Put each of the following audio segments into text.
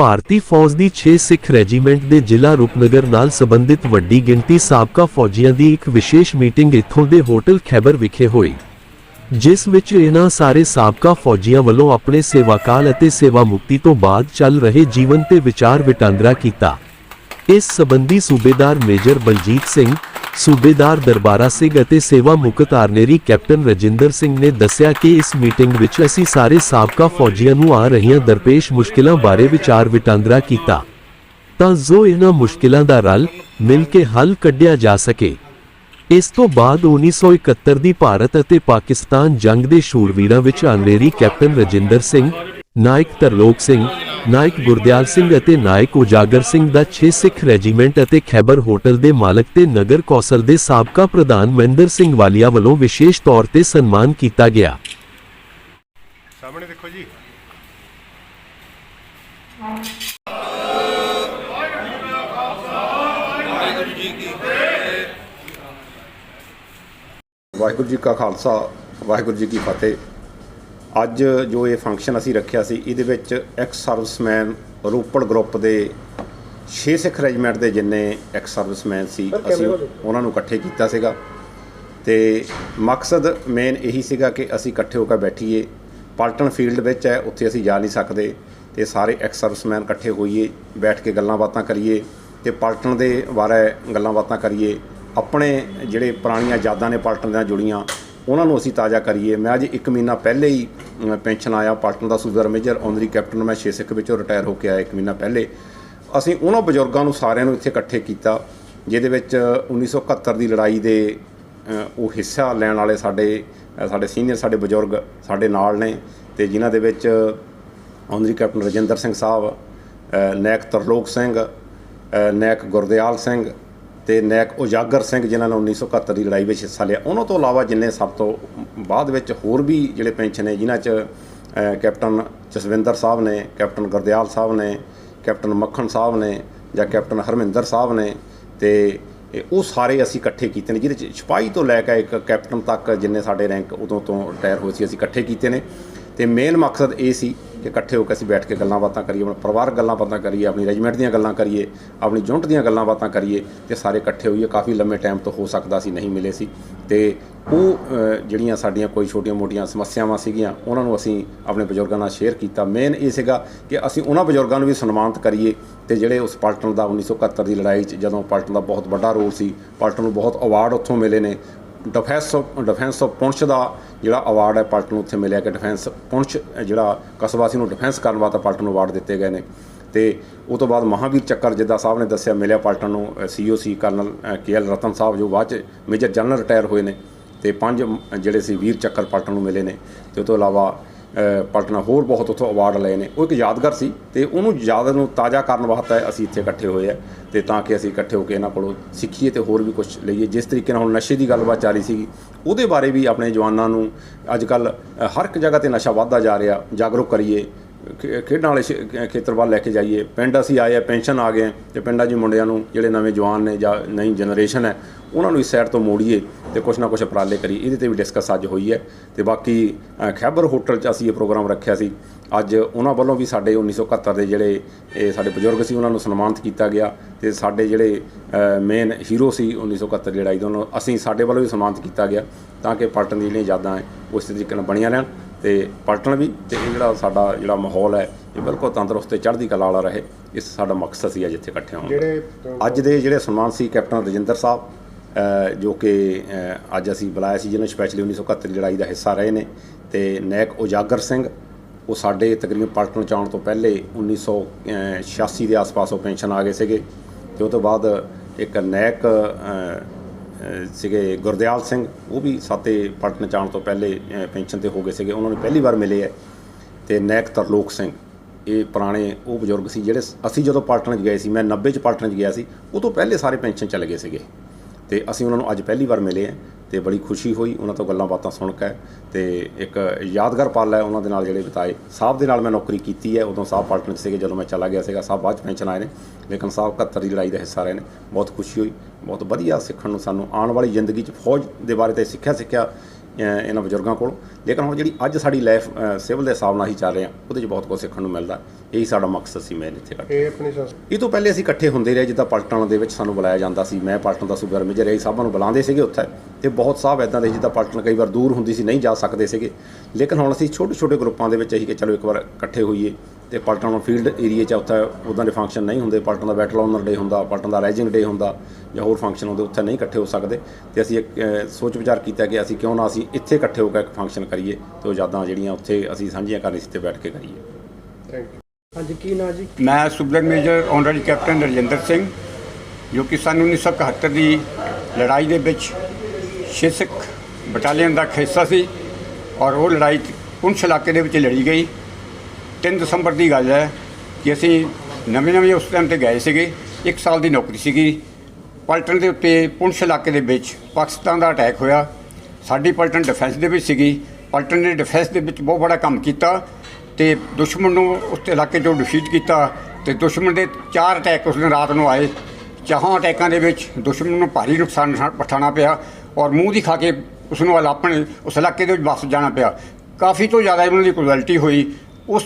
ਭਾਰਤੀ ਫੌਜ ਦੀ 6 ਸਿੱਖ ਰੈਜੀਮੈਂਟ ਦੇ ਜ਼ਿਲ੍ਹਾ ਰੂਪਨਗਰ ਨਾਲ ਸੰਬੰਧਿਤ ਵੱਡੀ ਗਿਣਤੀ ਸਾਬਕਾ ਫੌਜੀਆਂ ਦੀ ਇੱਕ ਵਿਸ਼ੇਸ਼ ਮੀਟਿੰਗ ਇੱਥੋਂ ਦੇ ਹੋਟਲ ਖੈਬਰ ਵਿਖੇ ਹੋਈ, ਜਿਸ ਵਿੱਚ ਇਹਨਾਂ ਸਾਰੇ ਸਾਬਕਾ ਫੌਜੀਆਂ ਵੱਲੋਂ ਆਪਣੇ ਸੇਵਾਕਾਲ ਅਤੇ ਸੇਵਾ ਮੁਕਤੀ ਤੋਂ ਬਾਅਦ ਚੱਲ ਰਹੇ ਜੀਵਨ ਤੇ ਵਿਚਾਰ ਵਟਾਂਦਰਾ ਕੀਤਾ। ਇਸ ਸਬੰਧੀ ਸੂਬੇਦਾਰ ਮੇਜਰ ਬਲਜੀਤ ਸਿੰਘ, ਸੂਬੇਦਾਰ ਦਰਬਾਰਾ ਸਿੰਘ ਅਤੇ ਸੇਵਾ ਮੁਕਤ ਆਰਨੇਰੀ ਕੈਪਟਨ ਰਜਿੰਦਰ ਸਿੰਘ ਨੇ ਦੱਸਿਆ ਕਿ ਇਸ ਮੀਟਿੰਗ ਵਿੱਚ ਅਸੀਂ ਸਾਰੇ ਸਾਬਕਾ ਫੌਜੀਆਂ ਨੂੰ ਆ ਰਹੀਆਂ ਦਰਪੇਸ਼ ਮੁਸ਼ਕਿਲਾਂ ਬਾਰੇ ਵਿਚਾਰ ਵਟਾਂਦਰਾ ਕੀਤਾ ਤਾਂ ਜੋ ਇਹਨਾਂ ਮੁਸ਼ਕਿਲਾਂ ਦਾ ਰਲ ਮਿਲ ਕੇ ਹੱਲ ਕੱਢਿਆ ਜਾ ਸਕੇ। ਇਸ ਤੋਂ ਬਾਅਦ 1971 ਦੀ ਭਾਰਤ ਅਤੇ ਪਾਕਿਸਤਾਨ ਜੰਗ ਦੇ ਸ਼ੂਰਵੀਰਾਂ ਵਿੱਚ ਆਨਰੇਰੀ ਕੈਪਟਨ ਰਜਿੰਦਰ ਸਿੰਘ ਨਾਇਕ ਤਰਲੋਕ ਸਿੰਘ ਨਾਇਕ ਗੁਰਦਿਆਲ ਸਿੰਘ ਅਤੇ ਨਾਇਕ ਉਜਾਗਰ ਸਿੰਘ ਦਾ 6 ਸਿੱਖ ਰੈਜੀਮੈਂਟ ਅਤੇ ਖੈਬਰ ਹੋਟਲ ਦੇ ਮਾਲਕ ਤੇ ਨਗਰ ਕੌਂਸਲ ਦੇ ਸਾਬਕਾ ਪ੍ਰਧਾਨ ਮਹਿੰਦਰ ਸਿੰਘ ਵਾਲੀਆ ਵੱਲੋਂ ਵਿਸ਼ੇਸ਼ ਤੌਰ ਤੇ ਸਨਮਾਨ ਕੀਤਾ ਗਿਆ। ਸਾਹਮਣੇ ਦੇਖੋ ਜੀ। ਵਾਹਿਗੁਰੂ ਜੀ ਕਾ ਖਾਲਸਾ ਵਾਹਿਗੁਰੂ ਜੀ ਕੀ ਫਤਿਹ। ਅੱਜ ਜੋ ਇਹ ਫੰਕਸ਼ਨ ਅਸੀਂ ਰੱਖਿਆ ਸੀ ਇਹਦੇ ਵਿੱਚ ਐਕਸ ਸਰਵਿਸਮੈਨ ਰੋਪੜ ਗਰੁੱਪ ਦੇ 6 ਸਿੱਖ ਰੈਜੀਮੈਂਟ ਦੇ ਜਿੰਨੇ ਐਕਸ ਸਰਵਿਸਮੈਨ ਸੀ ਅਸੀਂ ਉਹਨਾਂ ਨੂੰ ਇਕੱਠੇ ਕੀਤਾ ਸੀਗਾ। ਤੇ ਮਕਸਦ ਮੇਨ ਇਹੀ ਸੀਗਾ ਕਿ ਅਸੀਂ ਇਕੱਠੇ ਹੋ ਕੇ ਬੈਠੀਏ। ਪਲਟਨ ਫੀਲਡ ਵਿੱਚ ਹੈ ਉੱਥੇ ਅਸੀਂ ਜਾ ਨਹੀਂ ਸਕਦੇ। ਤੇ ਸਾਰੇ ਐਕਸ ਸਰਵਿਸਮੈਨ ਇਕੱਠੇ ਹੋਈਏ ਬੈਠ ਕੇ ਗੱਲਾਂ ਬਾਤਾਂ ਕਰੀਏ। ਤੇ ਪਲਟਨ ਦੇ ਬਾਰੇ ਗੱਲਾਂ ਬਾਤਾਂ ਕਰੀਏ। ਆਪਣੇ ਜਿਹੜੇ ਪੁਰਾਣੀਆਂ ਯਾਦਾਂ ਨੇ ਪਲਟਨ ਨਾਲ ਜੁੜੀਆਂ ਉਹਨਾਂ ਨੂੰ ਅਸੀਂ ਤਾਜ਼ਾ ਕਰੀਏ। ਮੈਂ ਅੱਜ 1 ਮਹੀਨਾ ਪਹਿਲੇ ਹੀ ਪੈਨਸ਼ਨ ਆਇਆ। ਪਾਟਨ ਦਾ ਸੂਬੇਦਾਰ ਮੇਜਰ, ਆਨਰੀ ਕੈਪਟਨ, ਮੈਂ ਛੇ ਸਿੱਖ ਵਿੱਚੋਂ ਰਿਟਾਇਰ ਹੋ ਕੇ ਆਇਆ 1 ਮਹੀਨਾ ਪਹਿਲੇ। ਅਸੀਂ ਉਹਨਾਂ ਬਜ਼ੁਰਗਾਂ ਨੂੰ ਸਾਰਿਆਂ ਨੂੰ ਇੱਥੇ ਇਕੱਠੇ ਕੀਤਾ, ਜਿਹਦੇ ਵਿੱਚ 1971 ਦੀ ਲੜਾਈ ਦੇ ਉਹ ਹਿੱਸਾ ਲੈਣ ਵਾਲੇ ਸਾਡੇ ਸਾਡੇ ਸੀਨੀਅਰ, ਸਾਡੇ ਬਜ਼ੁਰਗ ਸਾਡੇ ਨਾਲ ਨੇ ਤੇ ਜਿਨ੍ਹਾਂ ਦੇ ਵਿੱਚ ਆਨਰੀ ਕੈਪਟਨ ਰਜਿੰਦਰ ਸਿੰਘ ਸਾਹਿਬ ਨਾਇਕ ਤਰਲੋਕ ਸਿੰਘ ਨਾਇਕ ਗੁਰਦਿਆਲ ਸਿੰਘ ਤੇ ਨੈਕ ਉਜਾਗਰ ਸਿੰਘ ਜਿਨ੍ਹਾਂ ਨੇ 1971 ਦੀ ਲੜਾਈ ਵਿੱਚ ਹਿੱਸਾ ਲਿਆ। ਉਹਨਾਂ ਤੋਂ ਇਲਾਵਾ ਜਿੰਨੇ ਸਭ ਤੋਂ ਬਾਅਦ ਵਿੱਚ ਹੋਰ ਵੀ ਜਿਹੜੇ ਪੈਨਸ਼ਨ ਨੇ, ਜਿਨ੍ਹਾਂ 'ਚ ਕੈਪਟਨ ਜਸਵਿੰਦਰ ਸਾਹਿਬ ਨੇ, ਕੈਪਟਨ ਗੁਰਦਿਆਲ ਸਾਹਿਬ ਨੇ, ਕੈਪਟਨ ਮੱਖਣ ਸਾਹਿਬ ਨੇ ਜਾਂ ਕੈਪਟਨ ਹਰਮਿੰਦਰ ਸਾਹਿਬ ਨੇ ਤੇ ਉਹ ਸਾਰੇ ਅਸੀਂ ਇਕੱਠੇ ਕੀਤੇ ਨੇ, ਜਿਹਦੇ ਚ ਸਿਪਾਹੀ ਤੋਂ ਲੈ ਕੇ ਇੱਕ ਕੈਪਟਨ ਤੱਕ ਜਿੰਨੇ ਸਾਡੇ ਰੈਂਕ ਉਦੋਂ ਤੋਂ ਰਿਟਾਇਰ ਹੋਏ ਸੀ, ਅਸੀਂ ਇਕੱਠੇ ਕੀਤੇ ਨੇ। ਤੇ ਮੇਨ ਮਕਸਦ ਇਹ ਸੀ ਕਿ ਇਕੱਠੇ ਹੋ ਕੇ ਅਸੀਂ ਬੈਠ ਕੇ ਗੱਲਾਂ ਬਾਤਾਂ ਕਰੀਏ, ਆਪਣਾ ਪਰਿਵਾਰਕ ਗੱਲਾਂ ਬਾਤਾਂ ਕਰੀਏ, ਆਪਣੀ ਰੈਜੀਮੈਂਟ ਦੀਆਂ ਗੱਲਾਂ ਕਰੀਏ, ਆਪਣੀ ਯੂਨਿਟ ਦੀਆਂ ਗੱਲਾਂ ਬਾਤਾਂ ਕਰੀਏ ਤੇ ਸਾਰੇ ਇਕੱਠੇ ਹੋਈਏ। ਕਾਫੀ ਲੰਮੇ ਟਾਈਮ ਤੋਂ ਹੋ ਸਕਦਾ ਸੀ, ਨਹੀਂ ਮਿਲੇ ਸੀ। ਤੇ ਉਹ ਜਿਹੜੀਆਂ ਸਾਡੀਆਂ ਕੋਈ ਛੋਟੀਆਂ-ਮੋਟੀਆਂ ਸਮੱਸਿਆਵਾਂ ਸੀਗੀਆਂ, ਉਹਨਾਂ ਨੂੰ ਅਸੀਂ ਆਪਣੇ ਬਜ਼ੁਰਗਾਂ ਨਾਲ ਸ਼ੇਅਰ ਕੀਤਾ। ਮੇਨ ਇਹ ਸੀਗਾ ਕਿ ਅਸੀਂ ਉਹਨਾਂ ਬਜ਼ੁਰਗਾਂ ਨੂੰ ਵੀ ਸਨਮਾਨਿਤ ਕਰੀਏ ਤੇ ਜਿਹੜੇ ਉਸ ਪਲਟਨ ਦਾ 1971 ਦੀ ਲੜਾਈ 'ਚ ਜਦੋਂ ਪਲਟਨ ਦਾ ਬਹੁਤ ਵੱਡਾ ਰੋਲ ਸੀ, ਪਲਟਨ ਨੂੰ ਬਹੁਤ ਅਵਾਰਡ ਉੱਥੋਂ ਮਿਲੇ ਨੇ। Defence of defence of Poonch ਦਾ ਜਿਹੜਾ ਅਵਾਰਡ ਹੈ ਪਲਟਨ ਨੂੰ ਉੱਥੇ ਮਿਲਿਆ ਕਿ ਡਿਫੈਂਸ ਪੁੰਛ ਜਿਹੜਾ ਕਸਬਾ ਸੀ ਨੂੰ ਡਿਫੈਂਸ ਕਰਨ ਵਾਸਤੇ ਪਲਟਨ ਨੂੰ ਅਵਾਰਡ ਦਿੱਤੇ ਗਏ ਨੇ। ਤੇ ਉਹ ਤੋਂ ਬਾਅਦ ਮਹਾਵੀਰ ਚੱਕਰ ਜਿੱਦਾਂ ਸਾਹਿਬ ਨੇ ਦੱਸਿਆ, ਮਿਲਿਆ ਪਲਟਨ ਨੂੰ ਸੀਓਸੀ ਕਰਨਲ ਕੇ ਐਲ ਰਤਨ ਸਾਹਿਬ, ਜੋ ਬਾਅਦ ਚ ਮੇਜਰ ਜਨਰਲ ਰਿਟਾਇਰ ਹੋਏ ਨੇ। ਤੇ ਪੰਜ ਜਿਹੜੇ ਸੀ, ਵੀਰ ਚੱਕਰ ਪਲਟਨ ਨੂੰ ਮਿਲੇ ਨੇ। ਤੇ ਉਹ ਤੋਂ ਇਲਾਵਾ ਅ, ਹੋਰ ਬਹੁਤ ਉੱਥੋਂ ਅਵਾਰਡ ਲਏ ਨੇ। ਉਹ ਇੱਕ ਯਾਦਗਾਰ ਸੀ ਤੇ ਉਹਨੂੰ ਯਾਦ ਨੂੰ ਤਾਜ਼ਾ ਕਰਨ ਵਾਸਤੇ ਅਸੀਂ ਇੱਥੇ ਇਕੱਠੇ ਹੋਏ ਆ ਤੇ ਤਾਂ ਕਿ ਅਸੀਂ ਇਕੱਠੇ ਹੋ ਕੇ ਇਹਨਾਂ ਕੋਲੋਂ ਸਿੱਖੀਏ ਤੇ ਹੋਰ ਵੀ ਕੁਝ ਲਈਏ। ਜਿਸ ਤਰੀਕੇ ਨਾਲ ਹੁਣ ਨਸ਼ੇ ਦੀ ਗੱਲਬਾਤ ਚੱਲ ਰਹੀ ਸੀਗੀ ਉਹਦੇ ਬਾਰੇ ਵੀ ਆਪਣੇ ਜਵਾਨਾਂ ਨੂੰ ਅੱਜ ਕੱਲ ਹਰ ਇੱਕ ਜਗ੍ਹਾ ਤੇ ਨਸ਼ਾ ਵੱਧਦਾ ਜਾ ਰਿਹਾ ਜਾਗਰੂਕ ਕਰੀਏ। ਖੇਡਾਂ ਵਾਲੇ ਖੇਤਰ ਵੱਲ ਲੈ ਕੇ ਜਾਈਏ। ਪਿੰਡ ਅਸੀਂ ਆਏ ਆ, ਪੈਨਸ਼ਨ ਆ ਗਏ ਤੇ ਪਿੰਡਾਂ 'ਚ ਮੁੰਡਿਆਂ ਨੂੰ ਜਿਹੜੇ ਨਵੇਂ ਜਵਾਨ ਨੇ ਜਾਂ ਨਈ ਜਨਰੇਸ਼ਨ ਹੈ, ਉਹਨਾਂ ਨੂੰ ਇਸ ਸਾਈਡ ਤੋਂ ਮੋੜੀਏ ਤੇ ਕੁਛ ਨਾ ਕੁਛ ਉਪਰਾਲੇ ਕਰੀਏ। ਇਹਦੇ ਤੇ ਵੀ ਡਿਸਕਸ ਅੱਜ ਹੋਈ ਹੈ ਤੇ ਬਾਕੀ ਖੈਬਰ ਹੋਟਲ 'ਚ ਅਸੀਂ ਇਹ ਪ੍ਰੋਗਰਾਮ ਰੱਖਿਆ ਸੀ। ਅੱਜ ਉਹਨਾਂ ਵੱਲੋਂ ਵੀ ਸਾਡੇ 1971 ਦੇ ਜਿਹੜੇ ਇਹ ਸਾਡੇ ਬਜ਼ੁਰਗ ਸੀ, ਉਹਨਾਂ ਨੂੰ ਸਨਮਾਨਿਤ ਕੀਤਾ ਗਿਆ ਤੇ ਸਾਡੇ ਜਿਹੜੇ ਮੇਨ ਹੀਰੋ ਸੀ 1971 ਦੀ ਲੜਾਈ ਦੇ, ਉਹਨਾਂ ਨੂੰ ਅਸੀਂ ਸਾਡੇ ਵੱਲੋਂ ਵੀ ਸਨਮਾਨਿਤ ਕੀਤਾ ਗਿਆ ਤਾਂ ਕਿ ਪਲਟਨ ਦੀ ਜਿਹੜੀਆਂ ਯਾਦਾਂ ਹੈ ਉਸ ਤਰੀਕੇ ਨਾਲ ਬਣੀਆਂ ਰਹਿਣ। ਤੇ ਪਲਟਣ ਵੀ ਤੇ ਇਹ ਜਿਹੜਾ ਸਾਡਾ ਜਿਹੜਾ ਮਾਹੌਲ ਹੈ ਇਹ ਬਿਲਕੁਲ ਤੰਦਰੁਸਤ ਤੇ ਚੜ੍ਹਦੀ ਕਲਾ ਵਾਲਾ ਰਹੇ। ਇਸ ਸਾਡਾ ਮਕਸਦ ਸੀ ਅੱਜ ਇੱਥੇ ਇਕੱਠੇ ਹੋਣ ਦਾ। ਅੱਜ ਦੇ ਜਿਹੜੇ ਸਨਮਾਨ ਸੀ ਕੈਪਟਨ ਰਜਿੰਦਰ ਸਾਹਿਬ ਜੋ ਕਿ ਅੱਜ ਅਸੀਂ ਬੁਲਾਇਆ ਸੀ ਜਿਹਨਾਂ ਸਪੈਸ਼ਲੀ 1971 ਦੀ ਲੜਾਈ ਦਾ ਹਿੱਸਾ ਰਹੇ ਨੇ ਤੇ ਨੈਕ ਉਜਾਗਰ ਸਿੰਘ ਉਹ ਸਾਡੇ ਤਕਰੀਬਨ ਪਲਟਨ ਚਾਉਣ ਤੋਂ ਪਹਿਲੇ 1986 ਦੇ ਆਸ-ਪਾਸ ਉਹ ਪੈਨਸ਼ਨ ਆ ਗਏ ਸੀਗੇ ਤੇ ਉਹ ਤੋਂ ਬਾਅਦ ਇੱਕ ਅ, ਸੀਗੇ ਗੁਰਦਿਆਲ ਸਿੰਘ, ਉਹ ਵੀ ਸਾਤੇ ਪਲਟਨ ਚਾਉਣ ਤੋਂ ਪਹਿਲੇ ਪੈਨਸ਼ਨ ਤੇ ਹੋ ਗਏ ਸੀਗੇ। ਉਹਨਾਂ ਨੂੰ ਪਹਿਲੀ ਵਾਰ ਮਿਲੇ ਹੈ ਤੇ ਨੈਕ ਤਰਲੋਕ ਸਿੰਘ, ਇਹ ਪੁਰਾਣੇ ਉਹ ਬਜ਼ੁਰਗ ਸੀ ਜਿਹੜੇ ਅਸੀਂ ਜਦੋਂ ਪਲਟਨ 'ਚ ਗਏ ਸੀ, ਮੈਂ 90 ਚ ਪਲਟਨ 'ਚ ਗਿਆ ਸੀ ਉਹ ਤੋਂ ਪਹਿਲੇ ਸਾਰੇ ਪੈਨਸ਼ਨ ਚਲੇ ਗਏ ਸੀਗੇ। ਤੇ ਅਸੀਂ ਉਹਨਾਂ ਨੂੰ ਅੱਜ ਪਹਿਲੀ ਵਾਰ ਮਿਲੇ ਆ ਤੇ ਬੜੀ ਖੁਸ਼ੀ ਹੋਈ, ਉਹਨਾਂ ਤੋਂ ਗੱਲਾਂ ਬਾਤਾਂ ਸੁਣ ਕੇ ਤੇ ਇੱਕ ਯਾਦਗਾਰ ਪਲ ਹੈ ਉਹਨਾਂ ਦੇ ਨਾਲ ਜਿਹੜੇ ਬਿਤਾਏ। ਸਾਹਿਬ ਦੇ ਨਾਲ ਮੈਂ ਨੌਕਰੀ ਕੀਤੀ ਹੈ, ਉਦੋਂ ਸਾਹਿਬ ਪਲਟਨ ਸੀਗੇ, ਜਦੋਂ ਮੈਂ ਚਲਾ ਗਿਆ ਸੀਗਾ, ਸਾਹਿਬ ਬਾਅਦ 'ਚ ਪੈਨਸ਼ਨ ਆਏ ਨੇ, ਲੇਕਿਨ ਸਾਹਿਬ 71 ਦੀ ਲੜਾਈ ਦਾ ਹਿੱਸਾ ਰਹੇ ਨੇ। ਬਹੁਤ ਖੁਸ਼ੀ ਹੋਈ, ਬਹੁਤ ਵਧੀਆ ਸਿੱਖਣ ਨੂੰ ਸਾਨੂੰ ਆਉਣ ਵਾਲੀ ਜ਼ਿੰਦਗੀ 'ਚ ਫੌਜ ਦੇ ਬਾਰੇ ਤੇ ਸਿੱਖਿਆ ਸਿੱਖਿਆ ਇਹਨਾਂ ਬਜ਼ੁਰਗਾਂ ਕੋਲ। ਲੇਕਿਨ ਹੁਣ ਜਿਹੜੀ ਅੱਜ ਸਾਡੀ ਲਾਈਫ ਸਿਵਲ ਦੇ ਹਿਸਾਬ ਨਾਲ ਹੀ ਚੱਲ ਰਹੇ ਹਾਂ ਉਹਦੇ 'ਚ ਬਹੁਤ ਕੁਝ ਸਿੱਖਣ ਨੂੰ ਮਿਲਦਾ। ਇਹੀ ਸਾਡਾ ਮਕਸਦ ਸੀ ਮੈਂ ਇੱਥੇ ਕੱਢ ਇਹ ਆਪਣੀ ਸੰਸ ਇਹ ਤੋਂ ਪਹਿਲੇ ਅਸੀਂ ਇਕੱਠੇ ਹੁੰਦੇ ਰਹੇ ਜਿੱਦਾਂ ਪਲਟਣ ਦੇ ਵਿੱਚ ਸਾਨੂੰ ਬੁਲਾਇਆ ਜਾਂਦਾ ਸੀ। ਮੈਂ ਪਲਟਣ ਦਾ ਸੂਬੇਦਾਰ ਮੇਜਰ ਰਹੀ ਸਾਹਿਬਾਂ ਨੂੰ ਬੁਲਾਉਂਦੇ ਸੀਗੇ ਉੱਥੇ। ਤੇ ਬਹੁਤ ਸਾਹਿਬ ਇਦਾਂ ਦੇ ਜਿੱਦਾਂ ਪਲਟਣ ਕਈ ਵਾਰ ਦੂਰ ਹੁੰਦੀ ਸੀ ਨਹੀਂ ਜਾ ਸਕਦੇ ਸੀਗੇ। ਲੇਕਿਨ ਹੁਣ ਅਸੀਂ ਛੋਟੇ ਛੋਟੇ ਗਰੁੱਪਾਂ ਦੇ ਵਿੱਚ ਅਸੀਂ ਕਿ ਚਲੋ ਇੱਕ ਵਾਰ ਇਕੱਠੇ ਹੋਈਏ। ਤੇ ਪਲਟਣ ਫੀਲਡ ਏਰੀਆ 'ਚ ਉੱਥੇ ਉਦਾਂ ਦੇ ਫੰਕਸ਼ਨ ਨਹੀਂ ਹੁੰਦੇ। ਪਲਟਣ ਦਾ ਬੈਟਲ ਆਨਰ ਡੇ ਹੁੰਦਾ ਪਲਟਣ ਦਾ ਰਾਈਜ਼ਿੰਗ ਡੇ ਹੁੰਦਾ ਜਾਂ ਹੋਰ ਫੰਕਸ਼ਨ ਹੁੰਦੇ ਉੱਥੇ ਨਹੀਂ ਇਕੱਠੇ ਹੋ ਸਕਦੇ। ਤੇ ਅਸੀਂ ਇੱਕ ਸੋਚ ਵਿਚਾਰ ਕੀਤਾ ਕਿ ਅਸੀਂ ਕਿਉਂ ਨਾ ਅਸੀਂ ਇੱਥੇ ਇਕੱਠੇ ਹੋ ਕੇ ਇੱਕ ਫੰਕਸ਼ਨ ਕਰੀਏ ਤੇ ਉਹ ਯਾਦਾਂ ਜਿਹੜੀਆਂ ਉੱਥੇ ਅਸੀਂ ਸਾਂਝੀਆਂ ਕਰਨੀ ਸੀ ਤੇ ਬੈਠ ਕੇ ਕਰੀਏ। ਥੈਂਕ ਯੂ ਹਾਂਜੀ ਕੀ ਨਾਂ ਜੀ? ਮੈਂ ਸੁਬਲਨ major honorary captain Rajinder Singh ਜੋ ਕਿ ਸਨ 1971 ਦੀ ਲੜਾਈ ਦੇ ਵਿੱਚ ਛੇ ਸਿੱਖ ਬਟਾਲੀਅਨ ਦਾ ਹਿੱਸਾ ਸੀ ਔਰ ਉਹ ਲੜਾਈ ਪੁੰਛ ਇਲਾਕੇ ਦੇ ਵਿੱਚ ਲੜੀ ਗਈ। 3 ਦਸੰਬਰ ਦੀ ਗੱਲ ਹੈ ਕਿ ਅਸੀਂ ਨਵੇਂ ਨਵੇਂ ਉਸ ਟਾਈਮ ਤੇ ਗਏ ਸੀਗੇ। ਇੱਕ ਸਾਲ ਦੀ ਨੌਕਰੀ ਸੀਗੀ। ਪਲਟਨ ਦੇ ਉੱਤੇ ਪੁੰਛ ਇਲਾਕੇ ਦੇ ਵਿੱਚ ਪਾਕਿਸਤਾਨ ਦਾ ਅਟੈਕ ਹੋਇਆ। ਸਾਡੀ ਪਲਟਨ ਡਿਫੈਂਸ ਦੇ ਵਿੱਚ ਸੀਗੀ। ਪਲਟਨ ਨੇ ਡਿਫੈਂਸ ਦੇ ਵਿੱਚ ਬਹੁਤ ਬੜਾ ਕੰਮ ਕੀਤਾ ਤੇ ਦੁਸ਼ਮਣ ਨੂੰ ਉਸ ਇਲਾਕੇ 'ਚੋਂ ਡਿਫੀਟ ਕੀਤਾ ਤੇ ਦੁਸ਼ਮਣ ਦੇ ਚਾਰ ਅਟੈਕ ਉਸ ਦਿਨ ਰਾਤ ਨੂੰ ਆਏ। ਚਾਹਾਂ ਅਟੈਕਾਂ ਦੇ ਵਿੱਚ ਦੁਸ਼ਮਣ ਨੂੰ ਭਾਰੀ ਨੁਕਸਾਨ ਉਠਾ- ਪਿਆ ਔਰ ਮੂੰਹ ਦੀ ਖਾ ਕੇ ਉਸ ਨੂੰ ਆਪਣੇ ਉਸ ਇਲਾਕੇ ਦੇ ਵਿੱਚ ਵਾਪਸ ਜਾਣਾ ਪਿਆ। ਕਾਫੀ ਤੋਂ ਜ਼ਿਆਦਾ ਉਹਨਾਂ ਦੀ ਕੁਆਲਿਟੀ ਹੋਈ। ਉਸ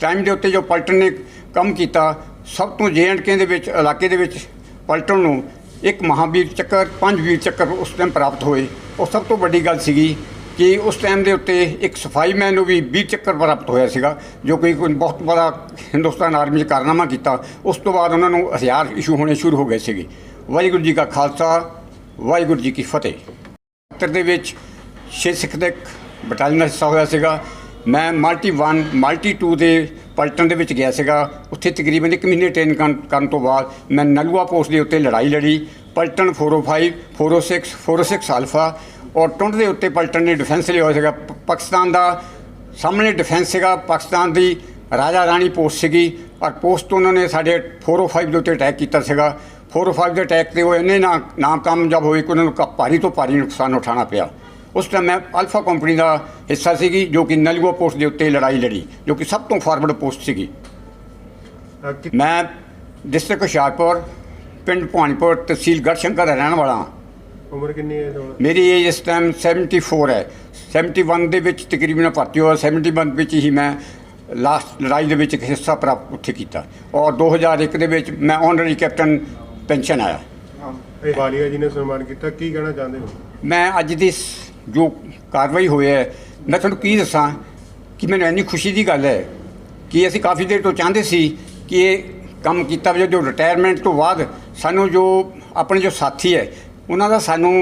ਟਾਈਮ ਦੇ ਉੱਤੇ ਜੋ ਪਲਟਨ ਨੇ ਕੰਮ ਕੀਤਾ, ਸਭ ਤੋਂ ਕੇ ਦੇ ਵਿੱਚ, ਇਲਾਕੇ ਦੇ ਵਿੱਚ ਪਲਟਨ ਨੂੰ ਇੱਕ ਮਹਾਵੀਰ ਚੱਕਰ, ਪੰਜ ਵੀਰ ਚੱਕਰ ਉਸ ਟਾਈਮ ਪ੍ਰਾਪਤ ਹੋਏ। ਉਹ ਸਭ ਤੋਂ ਵੱਡੀ ਗੱਲ ਸੀਗੀ ਕਿ ਉਸ ਟਾਈਮ ਦੇ ਉੱਤੇ ਇੱਕ ਸਫ਼ਾਈ ਮੈਨ ਨੂੰ ਵੀ ਵੀਰ ਚੱਕਰ ਪ੍ਰਾਪਤ ਹੋਇਆ ਸੀਗਾ, ਜੋ ਕਿ ਕੋਈ ਬਹੁਤ ਬੜਾ ਹਿੰਦੁਸਤਾਨ ਆਰਮੀ 'ਚ ਕਾਰਨਾਮਾ ਕੀਤਾ। ਉਸ ਤੋਂ ਬਾਅਦ ਉਹਨਾਂ ਨੂੰ ਹਥਿਆਰ ਇਸ਼ੂ ਹੋਣੇ ਸ਼ੁਰੂ ਹੋ ਗਏ ਸੀਗੇ। ਵਾਹਿਗੁਰੂ ਜੀ ਕਾ ਖਾਲਸਾ, ਵਾਹਿਗੁਰੂ ਜੀ ਕੀ ਫਤਿਹ। 70 ਦੇ ਵਿੱਚ ਛੇ ਸਿੱਖ ਦੇ ਬਟਾਲੀਅਨ ਦਾ ਹਿੱਸਾ ਹੋਇਆ ਸੀਗਾ। ਮੈਂ ਮਲਟੀ 1 ਮਲਟੀ 2 ਦੇ ਪਲਟਨ ਦੇ ਵਿੱਚ ਗਿਆ ਸੀਗਾ। ਉੱਥੇ ਤਕਰੀਬਨ ਇੱਕ ਮਹੀਨੇ ਟ੍ਰੇਨ ਕਰਨ ਤੋਂ ਬਾਅਦ ਮੈਂ ਨਲੂਆ ਪੋਸਟ ਦੇ ਉੱਤੇ ਲੜਾਈ ਲੜੀ। ਪਲਟਨ 405 406 406 ਅਲਫਾ ਔਰ ਟੁੰਡ ਦੇ ਉੱਤੇ ਪਲਟਨ ਨੇ ਡਿਫੈਂਸ ਲਿਆ ਹੋਇਆ ਸੀਗਾ। ਪਾਕਿਸਤਾਨ ਦਾ ਸਾਹਮਣੇ ਡਿਫੈਂਸ ਸੀਗਾ। ਪਾਕਿਸਤਾਨ ਦੀ ਰਾਜਾ ਰਾਣੀ ਪੋਸਟ ਸੀਗੀ। ਔਰ ਪੋਸਟ ਤੋਂ ਉਹਨਾਂ ਨੇ ਸਾਡੇ 405 ਦੇ ਉੱਤੇ ਅਟੈਕ ਕੀਤਾ ਸੀਗਾ। 405 ਦੇ ਅਟੈਕ ਤੇ ਉਹ ਇੰਨੇ ਨਾ ਨਾਮ ਕਾਮਯਾਬ ਹੋਏ ਕਿ ਉਹਨਾਂ ਨੂੰ ਕ- ਭਾਰੀ ਤੋਂ ਭਾਰੀ ਨੁਕਸਾਨ ਉਠਾਉਣਾ ਪਿਆ। ਉਸ ਟਾਈਮ ਮੈਂ ਅਲਫਾ ਕੰਪਨੀ ਦਾ ਹਿੱਸਾ ਸੀਗੀ ਜੋ ਕਿ ਨਲਗੋ ਪੋਸਟ ਦੇ ਉੱਤੇ ਲੜਾਈ ਲੜੀ ਜੋ ਕਿ ਸਭ ਤੋਂ ਫਾਰਵਰਡ ਪੋਸਟ ਸੀਗੀ। ਮੈਂ ਡਿਸਟ੍ਰਿਕਟ ਹੁਸ਼ਿਆਰਪੁਰ ਪਿੰਡ ਭਵਾਨੀਪੁਰ ਤਹਿਸੀਲ ਗੜਸ਼ੰਕਰ ਦਾ ਰਹਿਣ ਵਾਲਾ ਹਾਂ। ਉਮਰ ਕਿੰਨੀ ਹੈ ਤੁਹਾਡੀ? ਮੇਰੀ ਏਜ ਇਸ ਟਾਈਮ 74 ਹੈ। 71 ਦੇ ਵਿੱਚ ਤਕਰੀਬਨ ਭਰਤੀ ਹੋਇਆ 71 ਵਿੱਚ ਹੀ ਮੈਂ ਲਾਸਟ ਲੜਾਈ ਦੇ ਵਿੱਚ ਇੱਕ ਹਿੱਸਾ ਪ੍ਰਾਪਤ ਉੱਥੇ ਕੀਤਾ। ਔਰ 2001 ਦੇ ਵਿੱਚ ਮੈਂ ਆਨਰਰੀ ਕੈਪਟਨ ਪੈਨਸ਼ਨ ਆਇਆ। ਇਹ ਵਾਲੀਆ ਜੀ ਨੇ ਸਨਮਾਨ ਕੀਤਾ ਕੀ ਕਹਿਣਾ ਚਾਹੁੰਦੇ ਹੋ? ਮੈਂ ਅੱਜ ਦੀ ਜੋ ਕਾਰਵਾਈ ਹੋਈ ਹੈ, ਮੈਂ ਤੁਹਾਨੂੰ ਕੀ ਦੱਸਾਂ ਕਿ ਮੈਨੂੰ ਇੰਨੀ ਖੁਸ਼ੀ ਦੀ ਗੱਲ ਹੈ ਕਿ ਅਸੀਂ ਕਾਫੀ ਦੇਰ ਤੋਂ ਚਾਹੁੰਦੇ ਸੀ ਕਿ ਇਹ ਕੰਮ ਕੀਤਾ ਵੀ ਜੋ ਰਿਟਾਇਰਮੈਂਟ ਤੋਂ ਬਾਅਦ ਸਾਨੂੰ ਜੋ ਆਪਣੇ ਜੋ ਸਾਥੀ ਹੈ, ਉਹਨਾਂ ਦਾ ਸਾਨੂੰ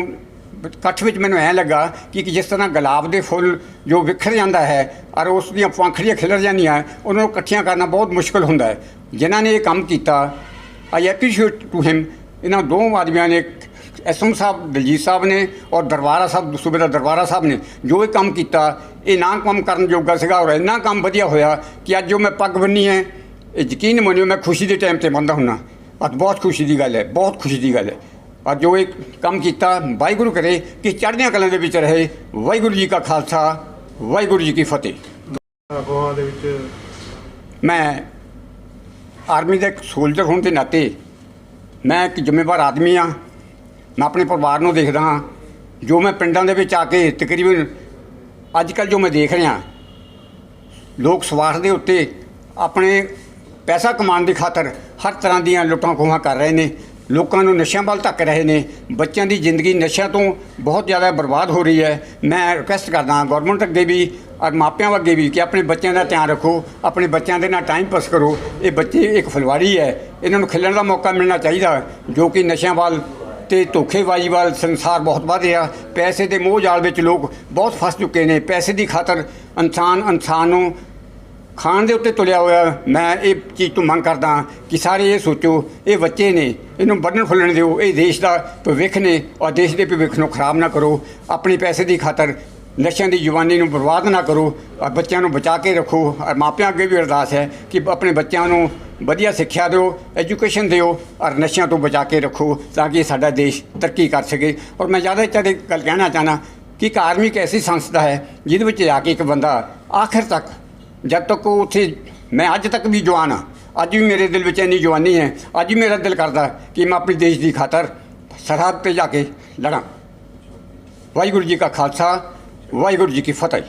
ਇਕੱਠ ਵਿੱਚ ਮੈਨੂੰ ਐਂ ਲੱਗਾ ਕਿ ਕਿ ਜਿਸ ਤਰ੍ਹਾਂ ਗੁਲਾਬ ਦੇ ਫੁੱਲ ਜੋ ਵਿਖਰ ਜਾਂਦਾ ਹੈ ਔਰ ਉਸ ਦੀਆਂ ਪੰਖੜੀਆਂ ਖਿਲਰ ਜਾਂਦੀਆਂ, ਉਹਨਾਂ ਨੂੰ ਇਕੱਠੀਆਂ ਕਰਨਾ ਬਹੁਤ ਮੁਸ਼ਕਲ ਹੁੰਦਾ ਹੈ। ਜਿਨ੍ਹਾਂ ਨੇ ਇਹ ਕੰਮ ਕੀਤਾ ਆਈ ਐਪਰੀਸ਼ੀਏਟ ਟੂ ਹਿਮ ਇਹਨਾਂ ਦੋ ਆਦਮੀਆਂ ਨੇ ਐਸਐਮ ਸਾਹਿਬ ਦਲਜੀਤ ਸਾਹਿਬ ਨੇ ਔਰ ਦਰਬਾਰਾ ਸਾਹਿਬ ਸੂਬੇਦਾਰ ਦਰਬਾਰਾ ਸਾਹਿਬ ਨੇ ਜੋ ਇਹ ਕੰਮ ਕੀਤਾ ਇਹ ਨਾ ਕੰਮ ਕਰਨ ਜੋਗਾ ਸੀਗਾ ਔਰ ਇੰਨਾ ਕੰਮ ਵਧੀਆ ਹੋਇਆ ਕਿ ਅੱਜ ਜੋ ਮੈਂ ਪੱਗ ਬੰਨੀ ਹੈ ਇਹ ਯਕੀਨ ਮੰਨਿਓ ਮੈਂ ਖੁਸ਼ੀ ਦੇ ਟਾਈਮ ਤੇ ਬੰਦਾ ਹੁੰਨਾ। ਅੱਜ ਬਹੁਤ ਖੁਸ਼ੀ ਦੀ ਗੱਲ ਹੈ ਬਹੁਤ ਖੁਸ਼ੀ ਦੀ ਗੱਲ ਹੈ। ਅੱਜ ਜੋ ਇਹ ਕੰਮ ਕੀਤਾ ਵਾਹਿਗੁਰੂ ਕਰੇ ਕਿ ਚੜ੍ਹਦੀਆਂ ਕਲਾਂ ਦੇ ਵਿੱਚ ਰਹੇ। ਵਾਹਿਗੁਰੂ ਜੀ ਕਾ ਖਾਲਸਾ ਵਾਹਿਗੁਰੂ ਜੀ ਕੀ ਫਤਿਹ। ਅਗਵਾਂ ਦੇ ਵਿੱਚ ਮੈਂ ਆਰਮੀ ਦਾ ਇੱਕ ਸੋਲਜਰ ਹੋਣ ਦੇ ਨਾਤੇ ਮੈਂ ਇੱਕ ਜ਼ਿੰਮੇਵਾਰ ਆਦਮੀ ਆ ਮੈਂ ਆਪਣੇ ਪਰਿਵਾਰ ਨੂੰ ਦੇਖਦਾ ਹਾਂ, ਜੋ ਮੈਂ ਪਿੰਡਾਂ ਦੇ ਵਿੱਚ ਆ ਕੇ ਤਕਰੀਬਨ ਅੱਜ ਕੱਲ ਜੋ ਮੈਂ ਦੇਖ ਰਿਹਾ, ਲੋਕ ਸਵਾਰਥ ਦੇ ਉੱਤੇ ਆਪਣੇ ਪੈਸਾ ਕਮਾਉਣ ਦੀ ਖਾਤਰ ਹਰ ਤਰ੍ਹਾਂ ਦੀਆਂ ਲੁੱਟਾਂ ਖੋਹਾਂ ਕਰ ਰਹੇ ਨੇ, ਲੋਕਾਂ ਨੂੰ ਨਸ਼ਿਆਂ ਵੱਲ ਧੱਕ ਰਹੇ ਨੇ, ਬੱਚਿਆਂ ਦੀ ਜ਼ਿੰਦਗੀ ਨਸ਼ਿਆਂ ਤੋਂ ਬਹੁਤ ਜ਼ਿਆਦਾ ਬਰਬਾਦ ਹੋ ਰਹੀ ਹੈ। ਮੈਂ ਰਿਕੁਐਸਟ ਕਰਦਾ ਹਾਂ ਗਵਰਨਮੈਂਟ ਅੱਗੇ ਵੀ ਔਰ ਮਾਪਿਆਂ ਅੱਗੇ ਵੀ ਕਿ ਆਪਣੇ ਬੱਚਿਆਂ ਦਾ ਧਿਆਨ ਰੱਖੋ, ਆਪਣੇ ਬੱਚਿਆਂ ਦੇ ਨਾਲ ਟਾਈਮ ਪਾਸ ਕਰੋ। ਇਹ ਬੱਚੇ ਇੱਕ ਫਲਵਾੜੀ ਹੈ, ਇਹਨਾਂ ਨੂੰ ਖੇਲਣ ਦਾ ਮੌਕਾ ਮਿਲਣਾ ਚਾਹੀਦਾ, ਜੋ ਕਿ ਨਸ਼ਿਆਂ ਵੱਲ ਤੇ ਧੋਖੇਬਾਜ਼ੀ ਵੱਲ ਸੰਸਾਰ ਬਹੁਤ ਵੱਧ ਰਿਹਾ। ਪੈਸੇ ਦੇ ਮੋਹ ਜਾਲ ਵਿੱਚ ਲੋਕ ਬਹੁਤ ਫਸ ਚੁੱਕੇ ਨੇ। ਪੈਸੇ ਦੀ ਖਾਤਰ ਇਨਸਾਨ ਇਨਸਾਨ ਨੂੰ ਖਾਣ ਦੇ ਉੱਤੇ ਤੁਲਿਆ ਹੋਇਆ ਮੈਂ ਇਹ ਚੀਜ਼ ਤੋਂ ਮੰਗ ਕਰਦਾ ਕਿ ਸਾਰੇ ਇਹ ਸੋਚੋ, ਇਹ ਬੱਚੇ ਨੇ, ਇਹਨੂੰ ਵੱਢਣ ਫੁੱਲਣ ਦਿਓ। ਇਹ ਦੇਸ਼ ਦਾ ਭਵਿੱਖ ਨੇ ਔਰ ਦੇਸ਼ ਦੇ ਭਵਿੱਖ ਨੂੰ ਖਰਾਬ ਨਾ ਕਰੋ। ਆਪਣੀ ਪੈਸੇ ਦੀ ਖਾਤਰ ਨਸ਼ਿਆਂ ਦੀ ਜਵਾਨੀ ਨੂੰ ਬਰਬਾਦ ਨਾ ਕਰੋ। ਔਰ ਬੱਚਿਆਂ ਨੂੰ ਬਚਾ ਕੇ ਰੱਖੋ। ਔਰ ਮਾਪਿਆਂ ਅੱਗੇ ਵੀ ਅਰਦਾਸ ਹੈ ਕਿ ਆਪਣੇ ਬੱਚਿਆਂ ਨੂੰ ਵਧੀਆ ਸਿੱਖਿਆ ਦਿਓ ਐਜੂਕੇਸ਼ਨ ਦਿਓ, ਔਰ ਨਸ਼ਿਆਂ ਤੋਂ ਬਚਾ ਕੇ ਰੱਖੋ ਤਾਂ ਕਿ ਸਾਡਾ ਦੇਸ਼ ਤਰੱਕੀ ਕਰ ਸਕੇ। ਔਰ ਮੈਂ ਜ਼ਿਆਦਾ ਇੱਥੇ ਗੱਲ ਕਹਿਣਾ ਚਾਹਨਾ ਕਿ ਇੱਕ ਆਰਮੀ ਇੱਕ ਐਸੀ ਸੰਸਥਾ ਹੈ ਜਿਹਦੇ ਵਿੱਚ ਜਾ ਕੇ ਇੱਕ ਬੰਦਾ ਆਖਿਰ ਤੱਕ ਜਦ ਤੱਕ ਉਹ ਉੱਥੇ ਮੈਂ ਅੱਜ ਤੱਕ ਵੀ ਜਵਾਨ ਹਾਂ, ਅੱਜ ਵੀ ਮੇਰੇ ਦਿਲ ਵਿੱਚ ਇੰਨੀ ਜਵਾਨੀ ਹੈ, ਅੱਜ ਵੀ ਮੇਰਾ ਦਿਲ ਕਰਦਾ ਕਿ ਮੈਂ ਆਪਣੇ ਦੇਸ਼ ਦੀ ਖਾਤਰ ਸਰਹੱਦ ਤੇ ਜਾ ਕੇ ਲੜਾਂ। ਵਾਹਿਗੁਰੂ ਜੀ ਕਾ ਖਾਲਸਾ, ਵਾਹਿਗੁਰੂ ਜੀ ਕੀ ਫਤਿਹ।